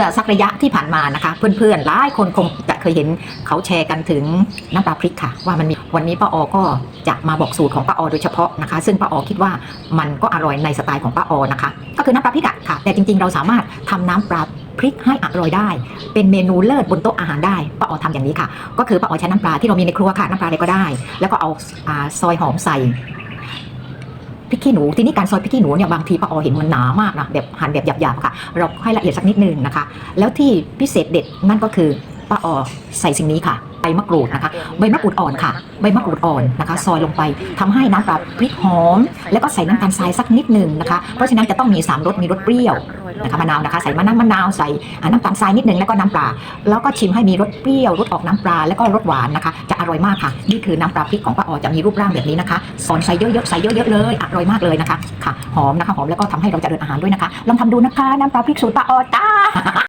มื่อสักระยะที่ผ่านมานะคะ เพื่อนๆหลายคนคงจะเคยเห็นเขาแชร์กันถึงน้ำปลาพริกค่ะ ว่ามันมีวันนี้ป้าออก็จะมาบอกสูตรของป้าออโดยเฉพาะนะคะ ซึ่งป้าออคิดว่ามันก็อร่อยในสไตล์ของป้าออนะคะ ก็คือน้ำปลาพริกอะค่ะ แต่จริงๆเราสามารถทำน้ำปลาพริกให้อร่อยได้ เป็นเมนูเลิศบนโต๊ะอาหารได้ป้าออทำอย่างนี้ค่ะ ก็คือป้าออใช้น้ำปลาที่เรามีในครัวค่ะน้ำปลาอะไรก็ได้ แล้วก็เอาอ่าซอยหอมใส่ พริกขี้หนูทีนี้การซอยพริกขี้หนูเนี่ยบางทีป้าออเห็นมันหนามากนะแบบหั่นแบบหยาบๆค่ะ เราให้ละเอียดสักนิดนึงนะคะ แล้วที่พิเศษเด็ดนั่นก็คือ ป้าออใส่สิ่งนี้ค่ะใบมะกรูดนะคะใบมะกรูดอ่อนค่ะใบมะกรูดอ่อนนะคะ ซอยลงไปทำให้น้ำปลาพริกหอม แล้วก็ใส่น้ำตาลทรายสักนิดนึงนะคะเพราะฉะนั้นจะต้องมีสามรสมีรสเปรี้ยวนะคะมะนาวนะคะใส่มะนาวมะนาวใส่อ่าน้ำตาลทรายนิดนึงแล้วก็น้ำปลาแล้วก็ชิมให้มีรสเปรี้ยวรสออกน้ำปลาแล้วก็รสหวานนะคะ จะอร่อยมากค่ะนี่คือน้ำปลาพริกของป้าออจะมีรูปร่างแบบนี้นะคะซอนใส่เยอะๆใส่เยอะๆเลยอร่อยมากเลยนะคะค่ะหอมนะคะหอมแล้วก็ทำให้เราเจริญอาหารด้วยนะคะลองทำดูนะคะน้ำปลาพริกสูตรป้าออจ้า